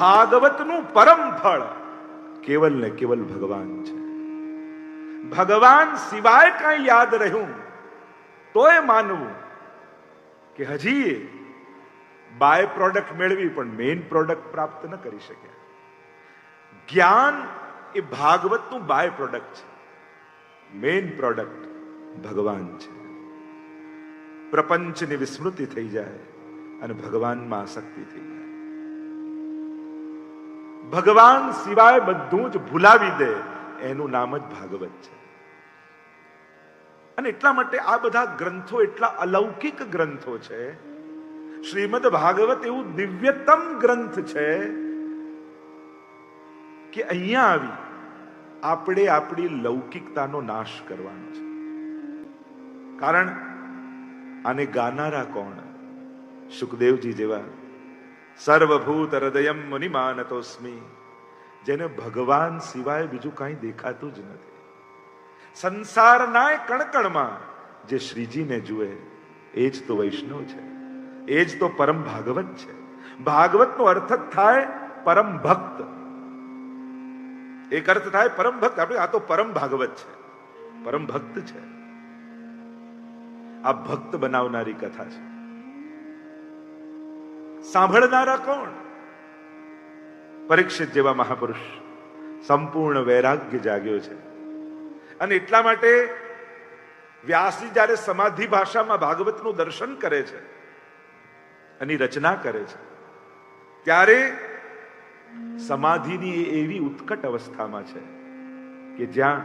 ભાગવતનું પરમ ફળ કેવલ ને કેવલ ભગવાન છે. ભગવાન સિવાય કઈ યાદ રહ્યું, તોય માનવું કે હજી બાય પ્રોડક્ટ મેળવી પણ મેઇન પ્રોડક્ટ પ્રાપ્ત ન કરી શક્યા. જ્ઞાન એ ભાગવતનું બાય પ્રોડક્ટ છે. મેઇન પ્રોડક્ટ ભગવાન છે. પ્રપંચની વિસ્મૃતિ થઈ જાય અને ભગવાનમાં આસક્તિ થઈ જાય. ભગવાન સિવાય બધું જ ભૂલાવી દે, એનું નામ જ ભાગવત છે. અને એટલા માટે આ બધા ગ્રંથો એટલા અલૌકિક ગ્રંથો છે. શ્રીમદ ભાગવત એવું દિવ્યતમ ગ્રંથ છે કે અહીંયા આવી આપણે આપણી લૌકિકતાનો નાશ કરવાનો છે. કારણ આને ગાનારા કોણ? સુખદેવજી જેવા સર્વભૂત હૃદયમ મુનિમાનતોસ્મી. જેને ભગવાન સિવાય બીજું કાંઈ દેખાતું જ નથી. સંસારના કણકણમાં જે શ્રીજીને જુએ, એ જ તો વૈષ્ણવ છે. એ જ તો પરમ ભાગવત છે. ભાગવતનો અર્થ થાય પરમ ભક્ત. એક અર્થ થાય પરમ ભક્ત. આપણે આ તો પરમ ભાગવત છે. પરમ ભક્ત છે. આ ભક્ત બનાવનારી કથા છે. સાંભળનારા કોણ? પરીક્ષિત જેવા મહાપુરુષ, સંપૂર્ણ વૈરાગ્ય જાગ્યો છે. અને એટલા માટે વ્યાસજી જ્યારે સમાધિ ભાષામાં ભાગવતનું દર્શન કરે છે એની રચના કરે છે, ત્યારે સમાધિની એવી ઉત્કટ અવસ્થામાં છે કે જ્યાં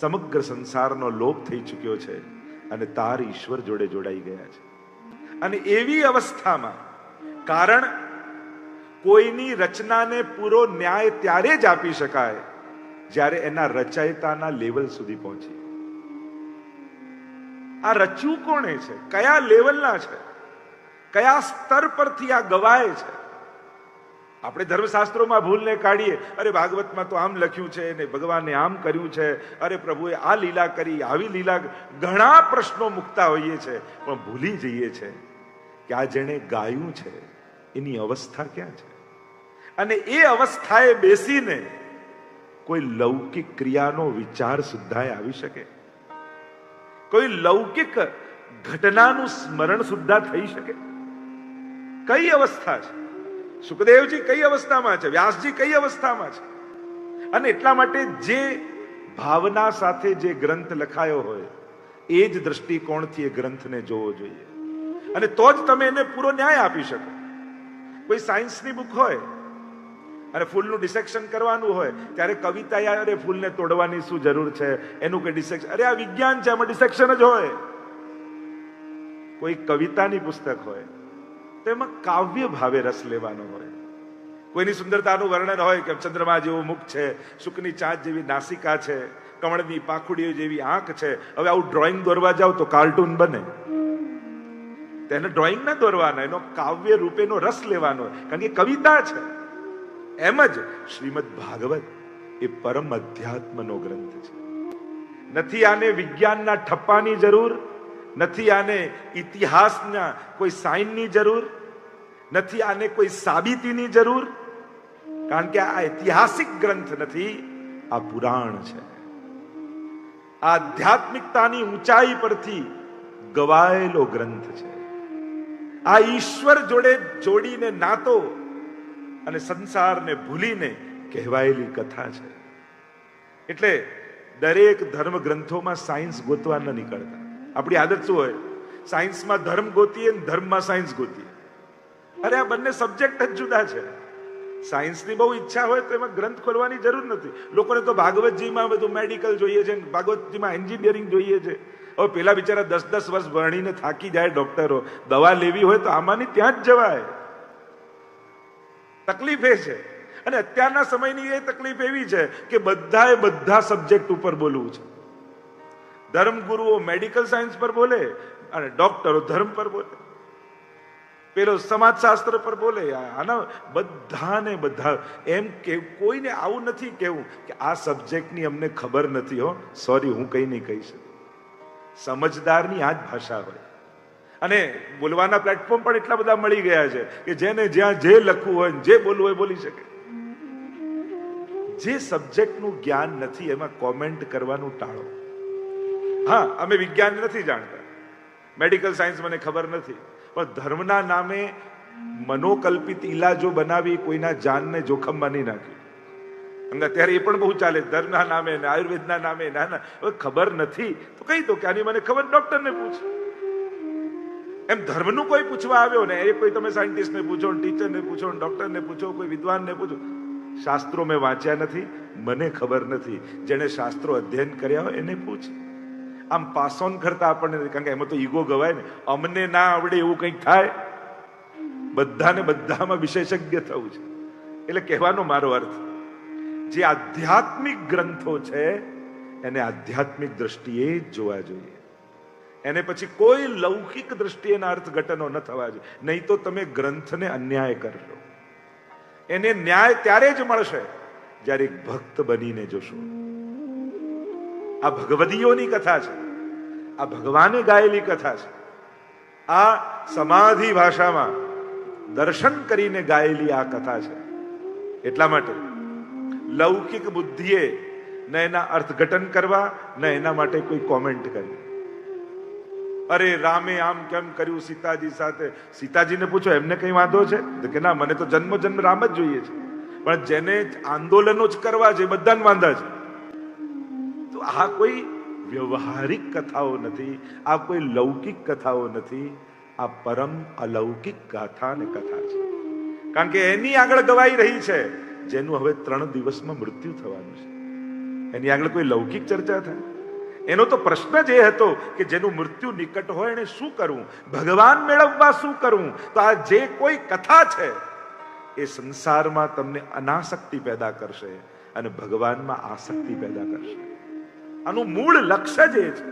સમગ્ર સંસારનો લોપ થઈ ચૂક્યો છે અને તાર ઈશ્વર જોડે જોડાઈ ગયા છે. અને એવી અવસ્થામાં કારણ કોઈની રચનાને પૂરો ન્યાય ત્યારે જ આપી શકાય જ્યારે એના રચયતાના લેવલ સુધી પહોંચી. આ રચ્યું કોણે છે? કયા લેવલના છે? કયા સ્તર પરથી આ ગવાય છે? આપણે ધર્મશાસ્ત્રોમાં ભૂલને કાઢીએ. અરે ભાગવતમાં તો આમ લખ્યું છે ને ભગવાને આમ કર્યું છે. અરે પ્રભુએ આ લીલા કરી, આવી લીલા ઘણા પ્રશ્નો મૂકતા હોઈએ છે. પણ ભૂલી જઈએ છે કે આ જેણે ગાયું છે. એની અવસ્થા ક્યાં છે? અને એ અવસ્થાએ બેસીને કોઈ લૌકિક ક્રિયાનો વિચાર સુદ્ધા આવી શકે? કોઈ લૌકિક ઘટનાનું સ્મરણ સુદ્ધા થઈ શકે? કઈ અવસ્થા છે? સુખદેવજી કઈ અવસ્થામાં છે? વ્યાસજી કઈ અવસ્થામાં છે? અને એટલા માટે જે ભાવના સાથે જે ગ્રંથ લખાયો હોય, એ જ દ્રષ્ટિકોણથી એ ગ્રંથને જોવો જોઈએ. અને તો જ તમે એને પૂરો ન્યાય આપી શકો. કોઈ સાયન્સની બુક હોય અને ફૂલનું ડિસેક્શન કરવાનું હોય, ત્યારે કવિતા યાર અરે ફૂલને તોડવાની શું જરૂર છે? એનું કે ડિસેક્શન અરે, આ વિજ્ઞાન છે, આમાં ડિસેક્શન જ હોય. કોઈ કવિતાની પુસ્તક હોય, તો એમાં કાવ્ય ભાવે રસ લેવાનો હોય. કોઈની સુંદરતાનું વર્ણન હોય કે ચંદ્રમા જેવું મુખ છે શુકની ચાંચ જેવી નાસિકા છે, કમળની પાખુડીઓ જેવી આંખ છે, હવે આવું ડ્રોઈંગ દોરવા જાવ તો કાર્ટૂન બને. તેને ડ્રોઈંગ ના દોરવાના, એનો કાવ્ય રૂપેનો રસ લેવાનો કારણ કે કવિતા છે. એમ જ શ્રીમદ ભાગવત એ પરમ અધ્યાત્મનો ગ્રંથ છે. નથી આને વિજ્ઞાનના ઠપ્પાની જરૂર, નથી આને ઇતિહાસના કોઈ સાઇનની જરૂર, નથી આને કોઈ સાબિતીની જરૂર, કારણ કે આ ઐતિહાસિક ગ્રંથ નથી, આ પુરાણ છે. આ આધ્યાત્મિકતાની ઊંચાઈ પરથી ગવાયેલો ગ્રંથ છે. આ ઈશ્વર જોડે જોડીને નાતો અને સંસારને ભૂલીને કહેવાયેલી કથા છે. એટલે દરેક ધર્મ ગ્રંથોમાં સાયન્સ ગોતવા ન નીકળતા. આપણી આદત શું હોય? સાયન્સમાં ધર્મ ગોતીએ ને ધર્મમાં સાયન્સ ગોતીએ. અરે, આ બંને સબ્જેક્ટ જ જુદા છે. સાયન્સની બહુ ઈચ્છા હોય તો એમાં ગ્રંથ ખોલવાની જરૂર નથી. લોકોને તો ભાગવતજીમાં બધું મેડિકલ જોઈએ છે ભાગવતજીમાં એન્જિનિયરિંગ જોઈએ છે. હવે પેલા બિચારા દસ દસ વર્ષ ભણીને થાકી જાય ડોક્ટરો. દવા લેવી હોય તો આમાંની ત્યાં જ જવાય. તકલીફ એ છે. અને અત્યારના સમયની એ તકલીફ એવી છે કે બધાએ બધા સબ્જેક્ટ ઉપર બોલવું છે. ધર્મગુરુઓ મેડિકલ સાયન્સ પર બોલે અને ડોક્ટરો ધર્મ પર બોલે. પેલો સમાજશાસ્ત્ર પર બોલે. આના બધાને બધા એમ કે કોઈને આવું નથી કેવું કે આ સબ્જેક્ટની અમને ખબર નથી હો. સોરી હું કંઈ નહીં કહી શકું. સમજદારની આ જ ભાષા હોય. અને બોલવાના પ્લેટફોર્મ પણ એટલા બધા મળી ગયા છે કે જેને જ્યાં જે લખવું હોય જે બોલવું હોય બોલી શકે. જે સબ્જેક્ટનું જ્ઞાન નથી, એમાં કોમેન્ટ કરવાનું ટાળો. હા, અમે વિજ્ઞાન નથી જાણતા. મેડિકલ સાયન્સ મને ખબર નથી. પણ ધર્મના નામે મનોકલ્પિત ઈલાજો બનાવી કોઈના જાનને જોખમમાં નહીં નાખી. અને અત્યારે એ પણ બહુ ચાલે ધર્મના નામે ને આયુર્વેદના નામે ના ના ખબર નથી. તો કહી દો કે આની મને ખબર ડોક્ટરને પૂછ. એમ ધર્મનું કોઈ પૂછવા આવ્યો ને, એ કોઈ તમે સાયન્ટિસ્ટને પૂછો ટીચરને પૂછો ડોક્ટરને પૂછો, કોઈ વિદ્વાનને પૂછો. શાસ્ત્રો મેં વાંચ્યા નથી. મને ખબર નથી. જેણે શાસ્ત્રો અધ્યયન કર્યા હોય એને પૂછ. આમ પાસ ઓન કરતા આપણને, કારણ કે એમાં તો ઈગો ગવાય ને. અમને ના આવડે એવું કંઈક થાય. બધાને બધામાં વિશેષજ્ઞ થવું છે. એટલે કહેવાનો મારો અર્થ. જે આધ્યાત્મિક ગ્રંથો છે, એને આધ્યાત્મિક દ્રષ્ટિએ જોવા જોઈએ. એને પછી કોઈ લૌકિક દ્રષ્ટિએના અર્થઘટનો ન થવા જોઈએ. નહીં તો તમે ગ્રંથને અન્યાય કરશો એને ન્યાય ત્યારે જ મળશે જ્યારે એક ભક્ત બનીને જોશો. આ ભગવદીઓની કથા છે. આ ભગવાને ગાયેલી કથા છે. આ સમાધિ ભાષામાં દર્શન કરીને ગાયેલી આ કથા છે. એટલા માટે લૌકિક બુદ્ધિએ ન એના અર્થઘટન કરવા, ન એના માટે કોઈ કોમેન્ટ કરી અરે રામે આમ કેમ કર્યું સીતાજી સાથે? સીતાજીને પૂછો, એમને કઈ વાંધો છે? તો કે ના, મને તો જન્મ જન્મ રામ જ જોઈએ છે. પણ જેને આંદોલનો જ કરવા છે બધાને વાંધા છે. તો આ કોઈ વ્યવહારિક કથાઓ નથી, આ કોઈ લૌકિક કથાઓ નથી, આ પરમ અલૌકિક ગાથા ને કથા છે. કારણ કે એની આગળ ગવાઈ રહી છે. જેનું હવે ત્રણ દિવસમાં મૃત્યુ થવાનું છે. એની આગળ કોઈ લૌકિક ચર્ચા થાય? એનો તો પ્રશ્ન જ એ હતો કે જેનું મૃત્યુ નિકટ હોય એને શું કરવું? ભગવાન મેળવવા શું કરવું? તો આ જે કોઈ કથા છે, એ સંસારમાં તમને અનાસક્તિ પેદા કરશે અને ભગવાનમાં આસક્તિ પેદા કરશે. આનું મૂળ લક્ષ્ય જ એ છે.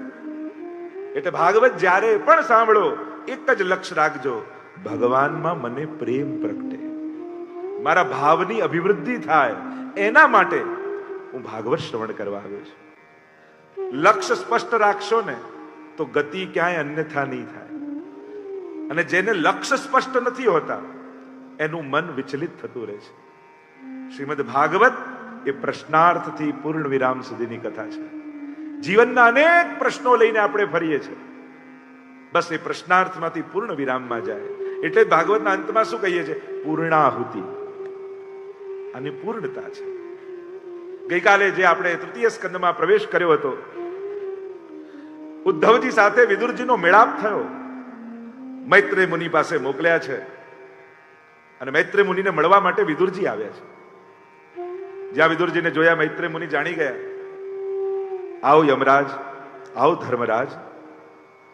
એટલે ભાગવત જ્યારે પણ સાંભળો, એક જ લક્ષ્ય રાખજો. ભગવાનમાં મને પ્રેમ પ્રગટે મારા ભાવની અભિવૃદ્ધિ થાય, એના માટે હું ભાગવત શ્રવણ કરવા આવ્યો છું. લક્ષ્ય સ્પષ્ટ રાખશો ને, તો ગતિ ક્યાંય અન્યથા નહીં થાય. અને જેને લક્ષ્ય સ્પષ્ટ નથી હોતા, એનું મન વિચલિત થતું રહે છે. શ્રીમદ ભાગવત એ પ્રશ્નાર્થથી પૂર્ણ વિરામ સુધીની કથા છે. જીવનના અનેક પ્રશ્નો લઈને આપણે ફરીએ છીએ. બસ એ પ્રશ્નાર્થમાંથી પૂર્ણ વિરામમાં જાય. એટલે ભાગવતના અંતમાં શું કહીએ છીએ? પૂર્ણાહુતિ. આની પૂર્ણતા છે. ગઈકાલે જે આપણે તૃતીય સ્કંદમાં પ્રવેશ કર્યો હતો, ઉદ્ધવજી સાથે વિદુરજીનો મેળાપ થયો. મૈત્રે મુનિ પાસે મોકલ્યા છે અને મૈત્રેય મુનિને મળવા માટે વિદુરજી આવ્યા છે. જ્યાં વિદુરજીને જોયા મૈત્રેય મુનિ જાણી ગયા. આવો યમરાજ, આવો ધર્મરાજ.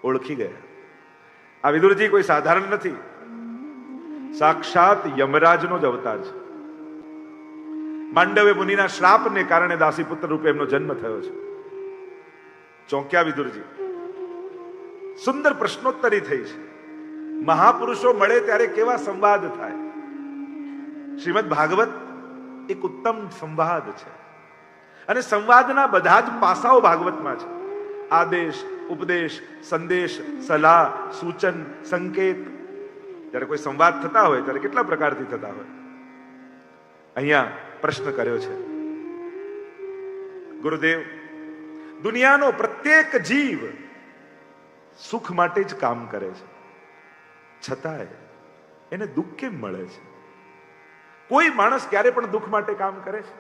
ઓળખી ગયા. આ વિદુરજી કોઈ સાધારણ નથી. સાક્ષાત યમરાજનો જ અવતાર છે. માંડવે મુનિના શ્રાપને કારણે દાસીપુત્ર રૂપે એમનો જન્મ થયો છે. ચોંક્યા વિદુરજી સુંદર પ્રશ્નોત્તરી થઈ છે. મહાપુરુષો મળે ત્યારે કેવા સંવાદ થાય? શ્રીમદ ભાગવત એક ઉત્તમ સંવાદ છે. અને સંવાદના બધા જ પાસાઓ ભાગવતમાં છે. આદેશ, ઉપદેશ, સંદેશ, સલાહ, સૂચન, સંકેત. જ્યારે કોઈ સંવાદ થતા હોય, ત્યારે કેટલા પ્રકારથી થતા હોય? અહીંયા પ્રશ્ન કર્યો છે ગુરુદેવ દુનિયાનો પ્રત્યેક જીવ સુખ માટે જ કામ કરે છે છતાંય એને દુઃખ કેમ મળે છે કોઈ માણસ ક્યારે પણ દુઃખ માટે કામ કરે છે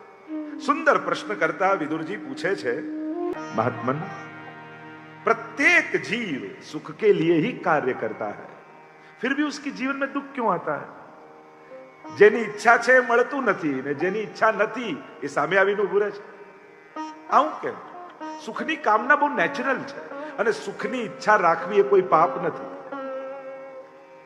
સુંદર પ્રશ્ન કરતા વિદુરજી પૂછે છે महात्मन प्रत्येक जीव सुख के लिए ही कार्य करता है फिर भी उसके जीवन में दुख क्यों आता है જેની ઈચ્છા છે એ મળતું નથી ને જેની ઈચ્છા નથી એ સામે આવીને ઉભું રહે છે. આવું કેમ? સુખની કામના બહુ નેચરલ છે અને સુખની ઈચ્છા રાખવી એ કોઈ પાપ નથી.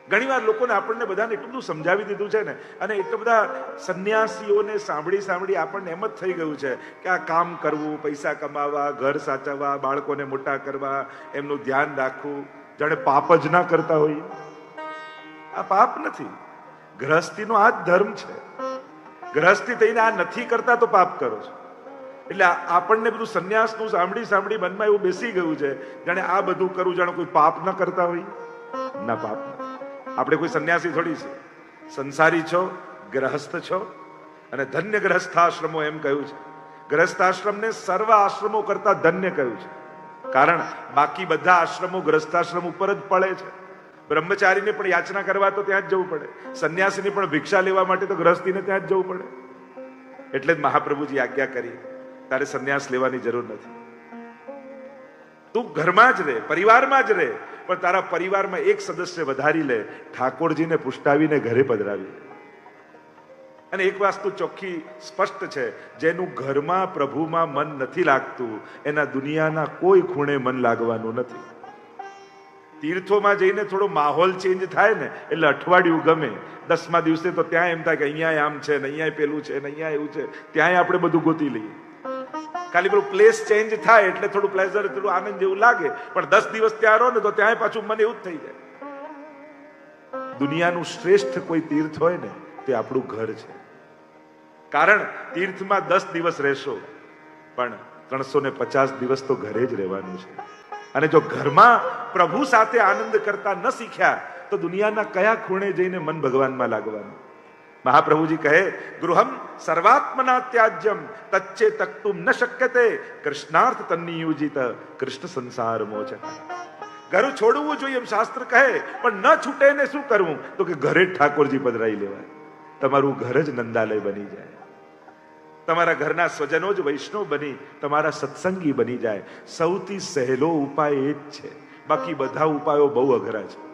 ઘણીવાર લોકોને આપણને બધાને એટલું બધું સમજાવી દીધું છે ને, અને એટલા બધા સંન્યાસીઓને સાંભળી સાંભળી આપણને એમ જ થઈ ગયું છે કે આ કામ કરવું, પૈસા કમાવા, ઘર સાચવવા, બાળકોને મોટા કરવા, એમનું ધ્યાન રાખવું, જાણે પાપ જ ના કરતા હોય. આ પાપ નથી. ગ્રહસ્થીનો આ જ ધર્મ છે. ગ્રહસ્થી થઈને આ નથી કરતા તો પાપ કરો છો. એટલે આપણને બધું સંન્યાસનું સાંભળી સાંભળી મનમાં એવું બેસી ગયું છે, જાણે આ બધું કરવું જાણે કોઈ પાપ ન કરતા હોય. ના, પાપ આપણે કોઈ સંન્યાસી થોડી છે. સંસારી છો, ગ્રહસ્થ છો, અને ધન્ય ગ્રહસ્થાશ્રમો એમ કહ્યું છે. ગ્રહસ્થાશ્રમને સર્વ આશ્રમો કરતા ધન્ય કહ્યું છે. કારણ બાકી બધા આશ્રમો ગ્રહસ્થાશ્રમ ઉપર જ પડે છે. બ્રહ્મચારીને પણ યાચના કરવા તો ત્યાં જ જવું પડે. સંન્યાસીને પણ ભિક્ષા લેવા માટે તો ગ્રહસ્થીને ત્યાં જ જવું પડે. એટલે જ મહાપ્રભુજી આજ્ઞા કરી, તારે સંન્યાસ લેવાની જરૂર નથી. તું ઘરમાં જ રહે, પરિવારમાં જ રહે, પણ તારા પરિવારમાં એક સદસ્ય વધારી લે, ઠાકોરજીને પુષ્ટાવીને ઘરે પધરાવી અને એક વાસ્તુ ચોખ્ખી સ્પષ્ટ છે, જેનું ઘરમાં પ્રભુમાં મન નથી લાગતું, એના દુનિયાના કોઈ ખૂણે મન લાગવાનું નથી. તીર્થોમાં જઈને થોડો માહોલ ચેન્જ થાય ને, એટલે અઠવાડિયું ગમે. દસમા દિવસે તો ત્યાં એમ થાય કે અહીંયા આમ છે ને અહીંયા પેલું છે ને અહીંયા એવું છે. ત્યાંય આપણે બધું ગોતી લઈએ. ખાલી પેલું પ્લેસ ચેન્જ થાય એટલે થોડું પ્લેઝર થોડું આનંદ જેવું લાગે. પણ દસ દિવસ ત્યાં રહો ને તો ત્યાં પાછું મને એવું જ થઈ જાય. દુનિયાનું શ્રેષ્ઠ કોઈ તીર્થ હોય ને, તે આપણું ઘર છે. કારણ તીર્થમાં દસ દિવસ રહેશો, પણ ત્રણસો ને પચાસ દિવસ તો ઘરે જ રહેવાનું છે. અને જો ઘરમાં પ્રભુ સાથે આનંદ કરતા ન શીખ્યા, તો દુનિયાના કયા ખૂણે જઈને મન ભગવાનમાં લાગવાનું? મહાપ્રભુજી કહે, ગૃહમ સર્વાત્મના ત્યાજ્યમ, તચ્ચે તક્તુમ ન શક્યતે, કૃષ્ણાર્થ તન્નિયુજિત કૃષ્ણ સંસાર મોચક ઘર છોડવું જોઈએ એમ શાસ્ત્ર કહે, પણ ન છૂટે ને શું કરવું? તો કે ઘરે ઠાકોરજી પધરાઈ લેવાય. તમારું ઘર જ નંદાલય બની જાય. તમારા ઘરના સ્વજનો જ વૈષ્ણવ બની, તમારા સત્સંગી બની જાય. સૌથી સહેલો ઉપાય એ જ છે. બાકી બધા ઉપાયો બહુ અઘરા છે.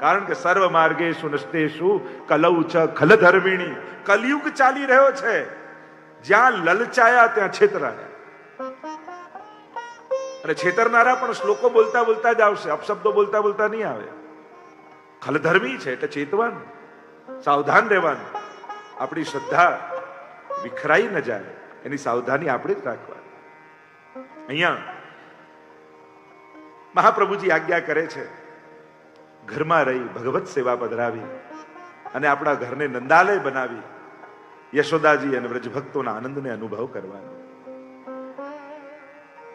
કારણ કે સર્વ માર્ગેશુ નષ્ટેશુ કલૌ છ ખલ ધર્મિણી કલયુગ ચાલી રહ્યો છે. જ્યાં લલચાયા ત્યાં છેતરાયા. અને છેતરનારા પણ શ્લોકો બોલતા બોલતા જ આવશે. અપશબ્દો બોલતા બોલતા નહીં આવે. ખલધર્મી છે એટલે ચેતવાનું. સાવધાન રહેવાનું. આપણી શ્રદ્ધા વિખરાઈ ન જાય. એની સાવધાની આપણે જ રાખવાની. અહીંયા મહાપ્રભુજી આજ્ઞા કરે છે, ઘરમાં રહી ભગવત સેવા પધરાવી અને આપણા ઘરને નંદાલય બનાવી, યશોદાજી અને વ્રજભક્તોના આનંદને અનુભવ કરવાનો.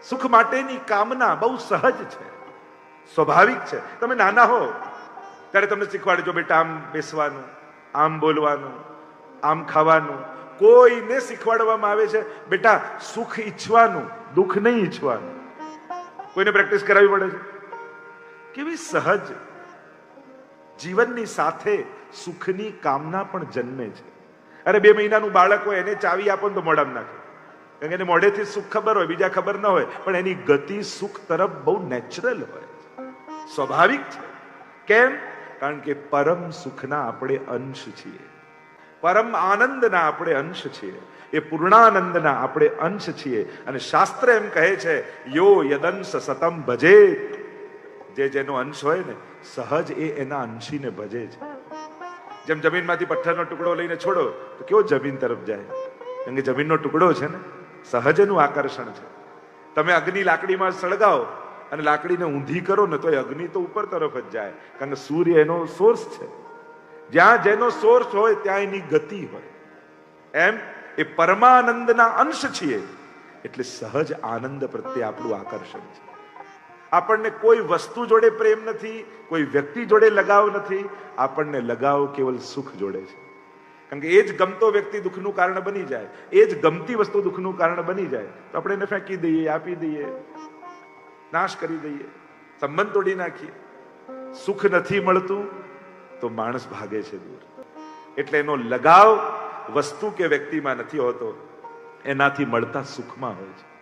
સુખ માટેની કામના બહુ સહજ છે, સ્વાભાવિક છે. તમે નાના હો, ત્યારે તમને શીખવાડજો, બેટા, આમ બેસવાનું, આમ બોલવાનું, આમ ખાવાનું કોઈને શીખવાડવામાં આવે છે? બેટા, સુખ ઈચ્છવાનું, દુઃખ નહીં ઈચ્છવાનું. કોઈને પ્રેક્ટિસ કરાવવી પડે છે? કેવી સહજ જીવનની સાથે સુખની કામના પણ જન્મે છે. અરે, બે મહિનાનું બાળક હોય, એને ચાવી આપો તો મોઢામાં નાખે. કારણ કે એને મોઢેથી સુખ ખબર હોય, બીજા ખબર ન હોય, પણ એની ગતિ સુખ તરફ બહુ નેચરલ હોય સ્વાભાવિક છે. કેમ? કારણ કે પરમ સુખના આપણે અંશ છીએ. પરમ આનંદના આપણે અંશ છીએ. એ પૂર્ણાનંદના આપણે અંશ છીએ. અને શાસ્ત્ર એમ કહે છે, યો યદંશ સતમ ભજે. જે જેનો અંશ હોય ને, સહજ એ એના અંશીને ભજે છે. જેમ જમીનમાંથી પથ્થરનો ટુકડો લઈને છોડો, તો કેવો જમીન તરફ જાય? કારણ કે જમીનનો ટુકડો છે ને સહજ એનું આકર્ષણ છે. તમે અગ્નિ લાકડીમાં સળગાવો અને લાકડીને ઊંધી કરો ને તો એ અગ્નિ તો ઉપર તરફ જ જાય. કારણ કે સૂર્ય એનો સોર્સ છે. જ્યાં જેનો સોર્સ હોય ત્યાં એની ગતિ હોય. એમ એ પરમાનંદના અંશ છીએ, એટલે સહજ આનંદ પ્રત્યે આપણું આકર્ષણ છે. આપણને કોઈ વસ્તુ જોડે પ્રેમ નથી, કોઈ વ્યક્તિ જોડે લગાવ નથી, આપણને લગાવ કેવલ સુખ જોડે છે. કારણ કે એ જ ગમતો વ્યક્તિ દુઃખનું કારણ બની જાય, એ જ ગમતી વસ્તુ દુઃખનું કારણ બની જાય, તો આપણે એને ફેંકી દઈએ, આપી દઈએ, નાશ કરી દઈએ, સંબંધ તોડી નાખીએ. સુખ નથી મળતું તો માણસ ભાગે છે દૂર. એટલે એનો લગાવ વસ્તુ કે વ્યક્તિમાં નથી હોતો, એનાથી મળતા સુખમાં હોય છે.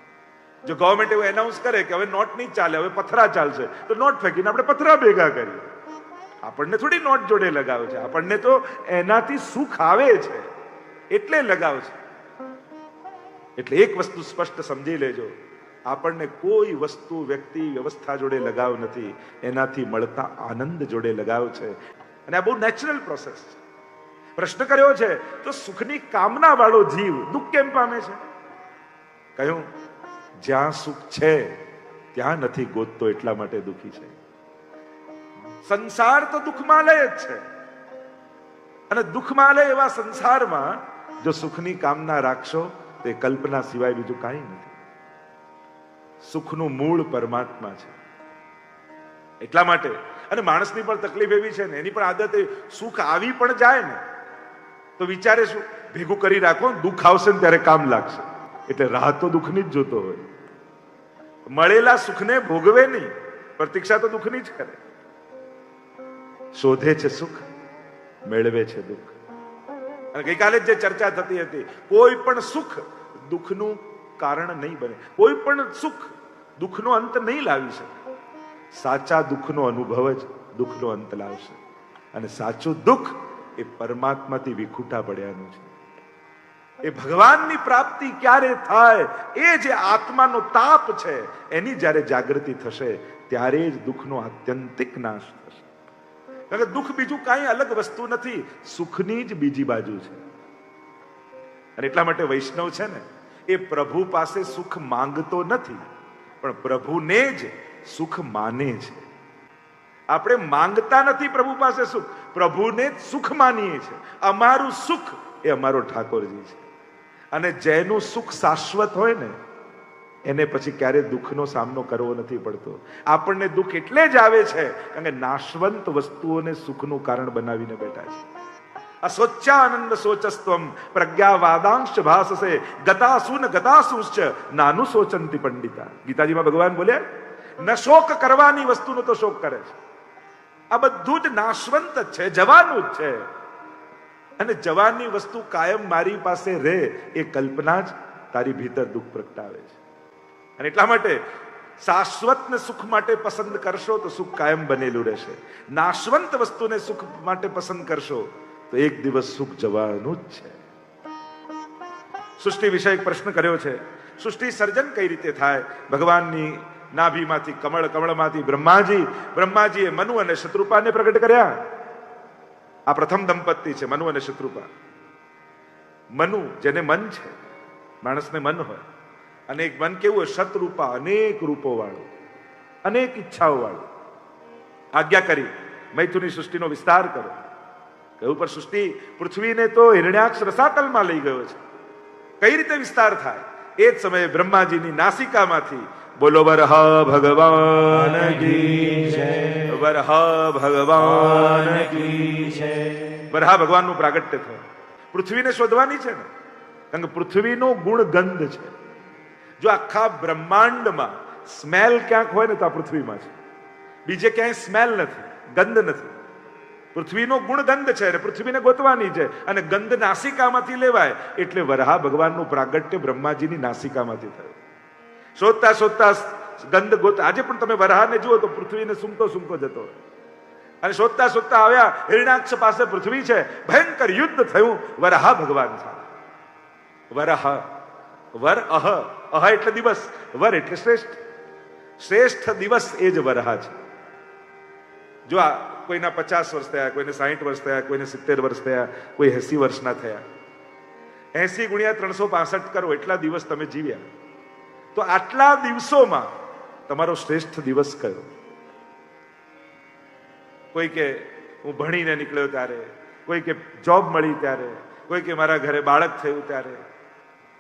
જો ગવર્મેન્ટ એવું એનાઉન્સ કરે કે હવે નોટ નહીં ચાલે, હવે પથરા ચાલશે, તો નોટ ફેંકીને આપણે પથરા ભેગા કરીએ. આપણને થોડી નોટ જોડે લગાવ છે. આપણને તો એનાથી સુખ આવે છે. એટલે લગાવ છે. એટલે એક વસ્તુ સ્પષ્ટ સમજી લેજો. આપણને કોઈ વસ્તુ, વ્યક્તિ, વ્યવસ્થા જોડે લગાવ નથી. એનાથી મળતા આનંદ જોડે લગાવ છે. અને બહુ નેચરલ પ્રોસેસ છે પ્રશ્ન કર્યો છે, તો સુખની કામના વાળો જીવ દુઃખ કેમ પામે છે? કહ્યું, જ્યાં સુખ છે, ત્યાં નથી ગોતતો એટલા માટે દુખી છે. સંસાર તો દુઃખમાલય જ છે. અને દુઃખમાલય એવા સંસારમાં, જો સુખની કામના રાખશો, તો એ કલ્પના સિવાય બીજું કાંઈ નથી. સુખનું મૂળ પરમાત્મા છે. એટલા માટે અને માણસની પણ તકલીફ એવી છે ને, એની પણ આદત એ સુખ આવી પણ જાય ને, તો વિચારે શું? ભેગું કરી રાખો, દુઃખ આવશે ને ત્યારે કામ લાગશે. એટલે રાહ તો દુઃખની જ જોતો હોય. મળેલા સુખને ભોગવે નહીં, પ્રતીક્ષા તો દુઃખની જ કરે. શોધે છે સુખ, મેળવે છે દુઃખ. અને ગઈકાલે જ જે ચર્ચા થતી હતી, કોઈ પણ સુખ દુઃખનું કારણ નહીં બને. કોઈ પણ સુખ દુઃખનો અંત નહીં લાવી શકે. સાચા દુઃખનો અનુભવ જ દુઃખનો અંત લાવશે. અને સાચું દુઃખ એ પરમાત્માથી વિખૂટા પડ્યાનું છે. એ ભગવાનની પ્રાપ્તિ ક્યારે થાય? એ જે આત્માનો તાપ છે, એની જ્યારે જાગૃતિ થશે, ત્યારે જ દુઃખનો આત્યંતિક નાશ થશે. કારણ કે દુઃખ બીજું કાંઈ અલગ વસ્તુ નથી, સુખની જ બીજી બાજુ છે. અને એટલા માટે વૈષ્ણવ છે ને, એ પ્રભુ પાસે સુખ માંગતો નથી, પણ પ્રભુને જ સુખ માને છે. આપણે માંગતા નથી પ્રભુ પાસે સુખ. પ્રભુને સુખ માનીએ છીએ અમારું સુખ એ અમારો ઠાકોરજી છે. અને જેનું સુખ શાશ્વત હોય ને, એને પછી ક્યારે દુઃખનો સામનો કરવો નથી પડતો. આપણને દુઃખ એટલે જ આવે છે, કારણ કે નાશવંત વસ્તુઓને સુખનું કારણ બનાવીને બેઠા છે. અસ્વચ્છાનંદ સોચસ્ત્વમ પ્રજ્ઞાવાદાંશ ભાસસે ગતાસુ ન ગતાસુશ્ચ, નાનું સોચંતી પંડિતા. ગીતાજીમાં ભગવાન બોલ્યા ન શોક કરવાની વસ્તુનો તો શોક કરે છે. આ બધું જ નાશવંત છે, જવાનું જ છે. અને જવાની વસ્તુ કાયમ મારી પાસે રહે એ કલ્પના જ તારી ભીતર દુઃખ પ્રગટાવે છે. અને એટલા માટે શાશ્વતને સુખ માટે પસંદ કરશો તો સુખ કાયમ બનેલું રહેશે. નાશવંત વસ્તુને સુખ માટે પસંદ કરશો તો એક દિવસ સુખ જવાનું જ છે. સૃષ્ટિ વિષયક પ્રશ્ન કર્યો છે. સૃષ્ટિ સર્જન કઈ રીતે થાય? ભગવાનની નાભીમાંથી કમળ કમળમાંથી બ્રહ્માજી, બ્રહ્માજીએ મનુ અને શત્રુપાને પ્રગટ કર્યા. આ પ્રથમ દંપતી છે, મનુ અને શત્રુપા. મનુ, જેને મન છે, માણસને મન હોય. અને એક મન કેવું હોય, શત્રુપા અનેક રૂપો વાળું અનેક ઈચ્છાઓ વાળું આજ્ઞા કરી, મૈથુની સૃષ્ટિનો વિસ્તાર કરો. કહ્યું પર સૃષ્ટિ પૃથ્વીને તો હિરણ્યાક્ષ રસાતલમાં લઈ ગયો છે. કઈ રીતે વિસ્તાર થાય? એ જ સમયે બ્રહ્માજીની નાસિકામાંથી બોલો, વરહા ભગવાન કી જય. વરહા ભગવાન કી જય. વરહા ભગવાનનું પ્રાગટ્ય થયું. પૃથ્વીને શોધવાની છે ને? કારણ કે પૃથ્વીનો ગુણ ગંધ છે. જો આખા બ્રહ્માંડમાં સ્મેલ ક્યાંક હોય ને તો આ પૃથ્વીમાં છે. બીજે ક્યાંય સ્મેલ નથી, ગંધ નથી. પૃથ્વીનો ગુણ ગંધ છે અને પૃથ્વીને ગોતવાની છે અને ગંધ નાસિકામાંથી લેવાય. એટલે વરહા ભગવાનનું પ્રાગટ્ય બ્રહ્માજીની નાસિકામાંથી થયું. શોધતા શોધતા ગંધ ગોત આજે પણ તમે વરહાને જુઓ તો પૃથ્વીને સુમતો સુમતો જતો અને શોધતા શોધતા આવ્યા, હિરણાક્ષ પાસે પૃથ્વી છે, ભયંકર યુદ્ધ થયું, વરહા ભગવાન છે વરહ, વર અહ અહ એટલે દિવસ, વર એટલે શ્રેષ્ઠ. શ્રેષ્ઠ દિવસ એ જ વરહા છે. જો આ કોઈના પચાસ વર્ષ થયા, કોઈને સાહીઠ વર્ષ થયા, કોઈને સિત્તેર વર્ષ થયા, કોઈ એસી વર્ષના થયા. એસી ગુણ્યા ત્રણસો પાસઠ કરો, એટલા દિવસ તમે જીવ્યા. તો આટલા દિવસોમાં તમારો શ્રેષ્ઠ દિવસ કયો? કોઈ કે, હું ભણીને નીકળ્યો ત્યારે. કોઈ કે, જોબ મળી ત્યારે. કોઈ કે, મારા ઘરે બાળક થયું ત્યારે.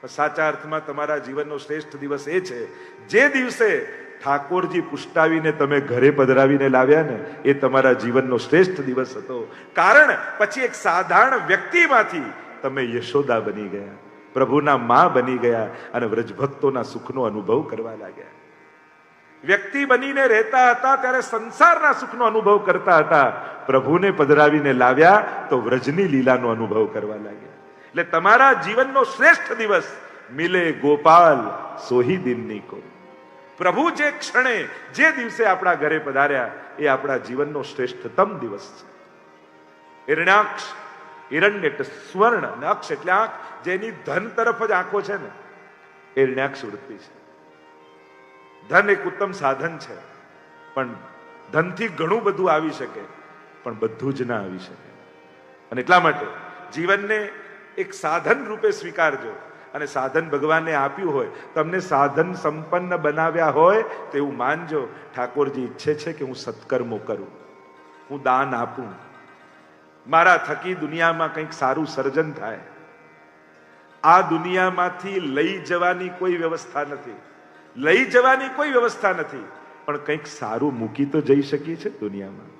સાચા અર્થમાં તમારા જીવનનો શ્રેષ્ઠ દિવસ એ છે. જે દિવસે ઠાકોરજી પુષ્ટાવીને તમે ઘરે પધરાવીને લાવ્યા ને, એ તમારા જીવનનો શ્રેષ્ઠ દિવસ હતો. કારણ, પછી એક સાધારણ વ્યક્તિમાંથી તમે યશોદા બની ગયા. પ્રભુના માં બની ગયા અને વ્રજભક્તોના સુખનો અનુભવ કરવા લાગ્યા. વ્યક્તિ બનીને રહેતા હતા ત્યારે સંસારના સુખનો અનુભવ કરતા હતા. પ્રભુને પધરાવીને લાવ્યા તો વ્રજની લીલાનો અનુભવ કરવા લાગ્યા. એટલે તમારા જીવનનો શ્રેષ્ઠ દિવસ મિલે ગોપાલ સોહી દિનની કો. પ્રભુ જે ક્ષણે જે દિવસે આપણા ઘરે પધાર્યા એ આપણા જીવનનો શ્રેષ્ઠતમ દિવસ છે. હિરણાક્ષ હિરણ્ય એટલે સ્વર્ણ અને અક્ષ એટલે આંખ જેની ધન તરફ જ આંખો છે ને, એ હિરણ્યાક્ષ સુરતી છે. ધન એક ઉત્તમ સાધન છે, પણ ધનથી ઘણું બધું આવી શકે, પણ બધું જ ના આવી શકે. અને એટલા માટે જીવનને એક સાધન રૂપે સ્વીકારજો. અને સાધન ભગવાને આપ્યું હોય, તમને સાધન સંપન્ન બનાવ્યા હોય, તો એવું માનજો, ઠાકોરજી ઈચ્છે છે કે હું સત્કર્મો કરું, હું દાન આપું. મારા થકી દુનિયામાં કંઈક સારું સર્જન થાય. આ દુનિયામાંથી લઈ જવાની કોઈ વ્યવસ્થા નથી. લઈ જવાની કોઈ વ્યવસ્થા નથી. પણ કંઈક સારું મૂકી તો જઈ શકીએ છે દુનિયામાં.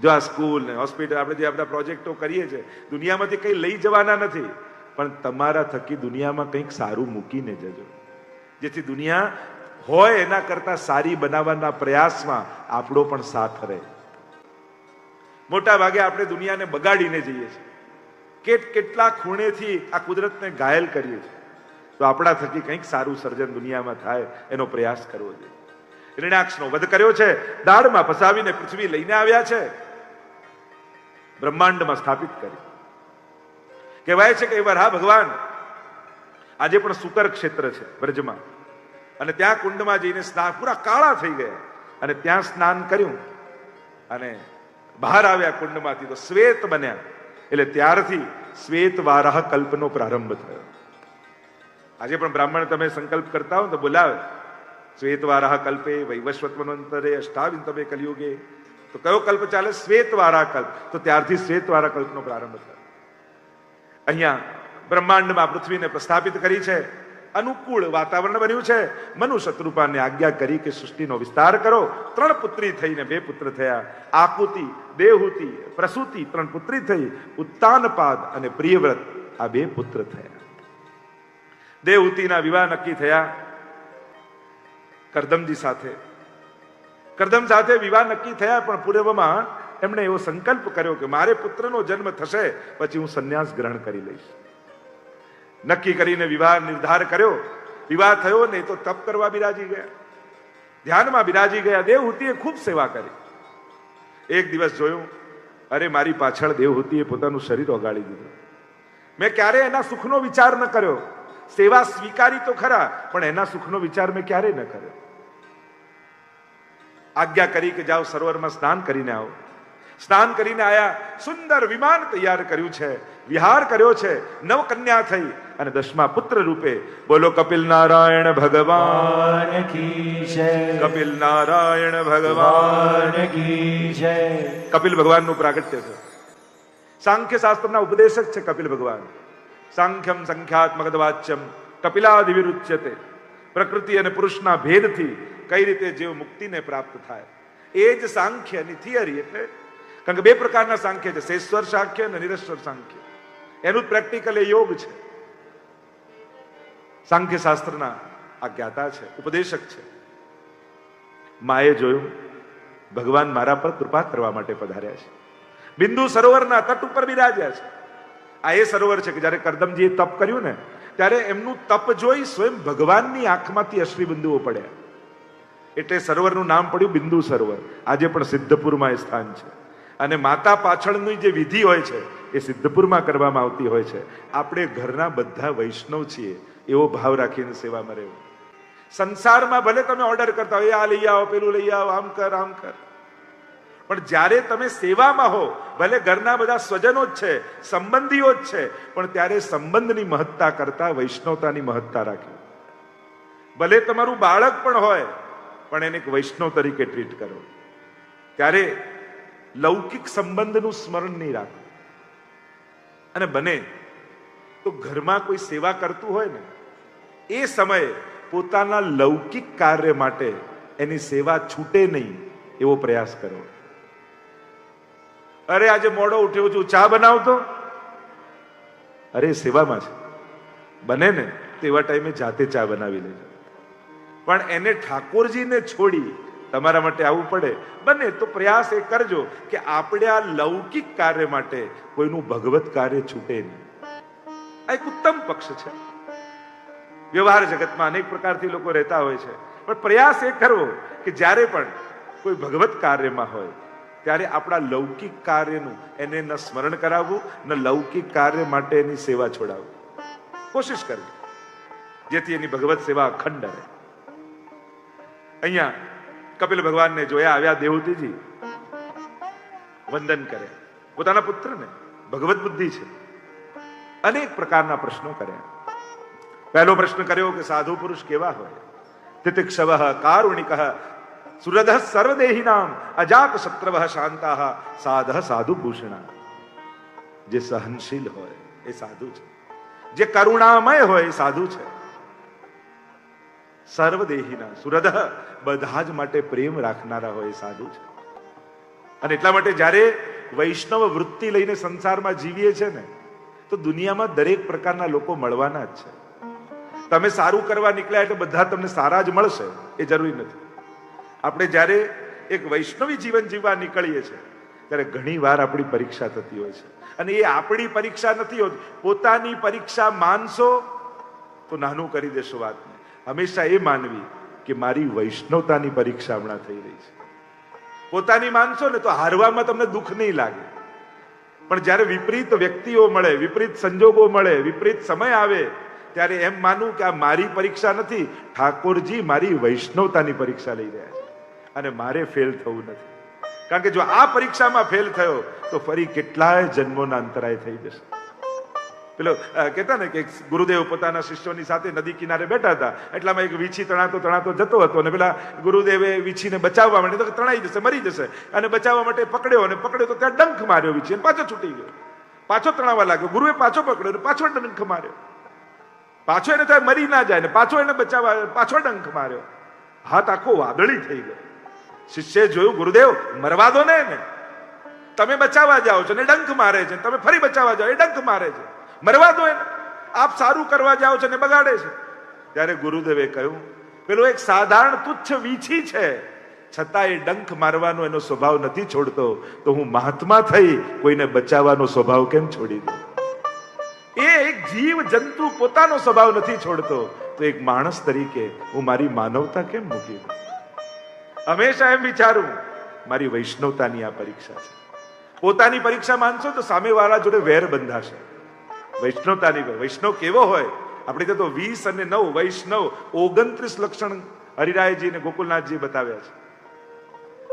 જો આ સ્કૂલ ને હોસ્પિટલ, આપણે જે આપણા પ્રોજેક્ટો કરીએ છીએ, દુનિયામાંથી કંઈ લઈ જવાના નથી. પણ તમારા થકી દુનિયામાં કંઈક સારું મૂકીને જજો. જેથી દુનિયા હોય એના કરતા સારી બનાવવાના પ્રયાસમાં આપણો પણ સાથ રહે. મોટા ભાગે આપણે દુનિયાને બગાડીને જઈએ છીએ. કેટ કેટલા ખૂણેથી આ કુદરતને ઘાયલ કરીએ છીએ. તો આપણા થકી કંઈક સારું સર્જન દુનિયામાં થાય એનો પ્રયાસ કરવો જોઈએ. ઋણાક્ષનો વધ કર્યો છે દાળમાં ફસાવીને પૃથ્વી લઈને આવ્યા છે. બ્રહ્માંડમાં સ્થાપિત કરી. કહેવાય છે કે એ વરહા ભગવાન, આજે પણ સુકર ક્ષેત્ર છે, વ્રજમાં. અને ત્યાં કુંડમાં જઈને સ્નાન, પૂરા કાળા થઈ ગયા. અને ત્યાં સ્નાન કર્યું. અને બહાર આવ્યા કુંડમાંથી તો શ્વેત બન્યા. એટલે ત્યારથી શ્વેત વારાહ કલ્પનો પ્રારંભ થયો. આજે પણ બ્રાહ્મણ તમે સંકલ્પ કરતા હો તો બોલાવે. શ્વેત વારાહ કલ્પે વૈવસ્વત્વનંતરે અષ્ટાવિન તમે કલયુગે. તો કયો કલ્પ ચાલે? શ્વેત વારા કલ્પ. તો ત્યારથી શ્વેત વારા કલ્પનો પ્રારંભ થયો. અહીંયા બ્રહ્માંડમાં પૃથ્વીને પ્રસ્થાપિત કરી છે. અનુકૂળ વાતાવરણ બન્યું છે. મનુ શત્રુપાને આજ્ઞા કરી કે સૃષ્ટિનો વિસ્તાર કરો. ત્રણ પુત્રી થઈને બે પુત્ર થયા. આકુતિ, દેહુતિ, પ્રસૂતિ ત્રણ પુત્રી થઈ. ઉત્તાનપાદ અને પ્રિયવ્રત આ બે પુત્ર થયા. દેહુતિના વિવાહ નક્કી થયા. કરદમજી સાથે. કરદમ સાથે વિવાહ નક્કી થયા પણ પૂર્વમાં એમણે એવો સંકલ્પ કર્યો કે મારે પુત્રનો જન્મ થશે, પછી હું સંન્યાસ ગ્રહણ કરી લઈશ. નક્કી કરીને વિવાહ નિર્ધાર કર્યો. વિવાહ થયો નહીં તો તપ કરવા બિરાજી ગયા. ધ્યાનમાં બિરાજી ગયા. દેવહૂતિએ ખૂબ સેવા કરી. એક દિવસ જોયું, અરે મારી પાછળ દેવહૂતિએ પોતાનું શરીર ઓગાળી દીધું. મેં ક્યારે એના સુખનો વિચાર ન કર્યો. સેવા સ્વીકારી તો ખરા, પણ એના સુખનો વિચાર મેં ક્યારેય ન કર્યો. આજ્ઞા કરી કે જાઓ સરોવરમાં સ્નાન કરીને આવો. સ્નાન કરીને આયા, સુંદર વિમાન તૈયાર કર્યું છે, વિહાર કર્યો છે નવ કન્યા થઈ અને દસમા પુત્ર રૂપે બોલો, કપિલ નારાયણ ભગવાન કપિલ નારાયણ ભગવાન કી જય. કપિલ પ્રાગટ્ય છે. સાંખ્ય શાસ્ત્રના ઉપદેશક છે કપિલ ભગવાન. સાંખ્યમ સંખ્યાત્મક વાચ્યમ કપિલાદિ વિરુચ્યતે પ્રકૃતિ અને પુરુષના ભેદથી કઈ રીતે જીવ મુક્તિને પ્રાપ્ત થાય? એ જ સાંખ્યની થિયરી એટલે કારણ કે બે પ્રકારના સાંખ્ય છે. શેશ્વર સાંખ્ય અને નિરેશ્વર સાંખ્ય. એનું પ્રેક્ટિકલ એ યોગ છે. સાંખ્ય શાસ્ત્રના આ જ્ઞાતા છે, ઉપદેશક છે. માએ જોયું, ભગવાન મારા પર કૃપા કરવા માટે પધાર્યા છે. બિંદુ સરોવરના તટ ઉપર બિરાજ્યા છે. આ એ સરોવર છે કે જ્યારે કરદમજીએ તપ કર્યું ને, ત્યારે એમનું તપ જોઈ સ્વયં ભગવાનની આંખમાંથી અશ્વિ બિંદુઓ પડ્યા. એટલે સરોવરનું નામ પડ્યું બિંદુ સરોવર. આજે પણ સિદ્ધપુરમાં એ સ્થાન છે. અને માતા પાછળની જે વિધિ હોય છે, એ સિદ્ધપુરમાં કરવામાં આવતી હોય છે. આપણે ઘરના બધા વૈષ્ણવ છીએ, એવો ભાવ રાખીને સેવામાં રહેવું. સંસારમાં ભલે તમે ઓર્ડર કરતા હોય, "એ આ લઈ આવો, પેલું લઈ આવો, આમ કર આમ કર. પણ જ્યારે તમે સેવામાં હો, ભલે ઘરના બધા સ્વજનો જ છે, સંબંધીઓ જ છે, પણ ત્યારે સંબંધની મહત્તા કરતા વૈષ્ણવતાની મહત્તા રાખી. ભલે તમારું બાળક પણ હોય, પણ એને એક વૈષ્ણવ તરીકે ટ્રીટ કરો. ત્યારે લૌકિક સંબંધનું સ્મરણ નહીં રાખવું. અને બને તો ઘરમાં કોઈ સેવા કરતું હોય ને, એ સમયે પોતાના લૌકિક કાર્ય માટે એની સેવા છૂટે નહીં એવો પ્રયાસ કરો અરે, આજે મોડો ઉઠ્યો છું, ચા બનાવતો? અરે સેવામાં છે. બને ને, તેવા ટાઈમે જાતે ચા બનાવી લેજો. પણ એને ઠાકોરજીને છોડી તમારા માટે આવવું પડે. બને તો પ્રયાસ એ કરજો કે આપણે આ લૌકિક કાર્ય માટે કોઈનું ભગવત કાર્ય છૂટે નહીં. આ એક ઉત્તમ પક્ષ છે. વ્યવહાર જગતમાં અનેક પ્રકારથી લોકો રહેતા હોય છે. પણ પ્રયાસ એ કરવો કે જ્યારે પણ કોઈ ભગવત કાર્યમાં હોય, ત્યારે આપણા લૌકિક કાર્યનું એને ન સ્મરણ કરાવવું, ન લૌકિક કાર્ય માટે એની સેવા છોડાવવું. કોશિશ કરવી. જેથી એની ભગવત સેવા અખંડ રહે. અહીંયા કપિલ ભગવાનને જોયા, આવ્યા દેવતીજી વંદન કરે પોતાના પુત્રને. ભગવત બુદ્ધિ છે. અનેક પ્રકારના પ્રશ્નો કર્યા. પહેલો પ્રશ્ન કર્યો કે સાધુ પુરુષ કેવા હોય? તિતિક્ષવ કારુણિક સુરદ સર્વદેહિનામ અજાત શત્રવ શાંતા સાધ સાધુ ભૂષણા. જે સહનશીલ હોય એ સાધુ છે. જે કરુણામય હોય એ સાધુ છે. સર્વદેહીના સુરદ બધા જ માટે પ્રેમ રાખનારા હોય સાધુ છે. અને એટલા માટે જ્યારે વૈષ્ણવ વૃત્તિ લઈને સંસારમાં જીવીએ છે ને, તો દુનિયામાં દરેક પ્રકારના લોકો મળવાના જ છે. તમે સારું કરવા નીકળ્યા એટલે બધા તમને સારા જ મળશે, એ જરૂરી નથી. આપણે જ્યારે એક વૈષ્ણવી જીવન જીવવા નીકળીએ છીએ, ત્યારે ઘણી વાર આપણી પરીક્ષા થતી હોય છે. અને એ આપણી પરીક્ષા નથી હોતી, પોતાની પરીક્ષા માનશો તો નાનું કરી દેશો વાતને હંમેશા એ માનવી કે મારી વૈષ્ણવતાની પરીક્ષા હમણાં થઈ રહી છે. પોતાની માનશો ને તો હારવામાં તમને દુઃખ નહીં લાગે. પણ જ્યારે વિપરીત વ્યક્તિઓ મળે, વિપરીત સંજોગો મળે, વિપરીત સમય આવે, ત્યારે એમ માનવું કે આ મારી પરીક્ષા નથી, ઠાકોરજી મારી વૈષ્ણવતાની પરીક્ષા લઈ રહ્યા છે. અને મારે ફેલ થવું નથી. કારણ કે જો આ પરીક્ષામાં ફેલ થયો, તો ફરી કેટલાય જન્મોના અંતરાય થઈ જશે. પેલો કહેતા ને કે ગુરુદેવ પોતાના શિષ્યોની સાથે નદી કિનારે બેઠા હતા. એટલામાં એક વીછી તણાતો તણાતો જતો હતો અને પેલા ગુરુદેવે વીછીને બચાવવા માટે તો તણાઈ જશે, મરી જશે. અને બચાવવા માટે પકડ્યો અને પકડ્યો તો ત્યાં ડંખ માર્યો વીછી અને પાછો છૂટી ગયો. પાછો તણાવવા લાગ્યો. ગુરુએ પાછો પકડ્યો અને પાછો ડંખ માર્યો. પાછો એને થાય મરી ના જાય ને પાછો એને બચાવવા, પાછો ડંખ માર્યો. હાથ આખો વાદળી થઈ ગયો. શિષ્ય જોયું, ગુરુદેવ, મરવા દો ને તમે બચાવવા જાઓ છો ને ડંખ મારે છે. તમે ફરી બચાવવા જાઓ, એ ડંખ મારે છે. મરવા દો એને. આપ સારું કરવા જાઓ છો ને બગાડે છે. ત્યારે ગુરુદેવે કહ્યું, પેલો એક સાધારણ તુચ્છ વીછી છે. છતાં એ ડંખ મારવાનો એનો સ્વભાવ નથી છોડતો, તો હું મહાત્મા થઈ કોઈને બચાવવાનો સ્વભાવ કેમ છોડી દઉં? એ એક જીવ જંતુ પોતાનો સ્વભાવ નથી છોડતો, તો એક માણસ તરીકે હું મારી માનવતા કેમ મૂકી દઉં? હંમેશા એમ વિચારું, મારી વૈષ્ણવતાની આ પરીક્ષા છે. પોતાની પરીક્ષા માનશો તો સામેવાળા જોડે વેર બંધાશે. વૈષ્ણવતાની વૈષ્ણવ કેવો હોય? આપણે તો વીસ અને નવ વૈષ્ણવ ઓગણત્રીસ લક્ષણ હરિરાયજી અને ગોકુલનાથજી બતાવ્યા છે.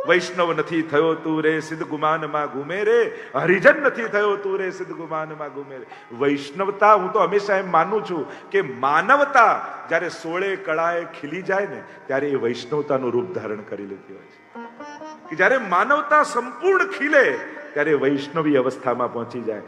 વૈષ્ણવ નથી થયો તું રે સિદ્ધ ગુમાનમાં ઘૂમે રે. હરિજન નથી થયો તું રે સિદ્ધ ગુમાનમાં ઘૂમે રે. વૈષ્ણવતા હું તો હંમેશા એમ માનું છું કે માનવતા જ્યારે સોળે કળાએ ખીલી જાય ને ત્યારે એ વૈષ્ણવતાનું રૂપ ધારણ કરી લેતી હોય છે. કે જ્યારે માનવતા સંપૂર્ણ ખીલે ત્યારે વૈષ્ણવી અવસ્થામાં પહોંચી જાય.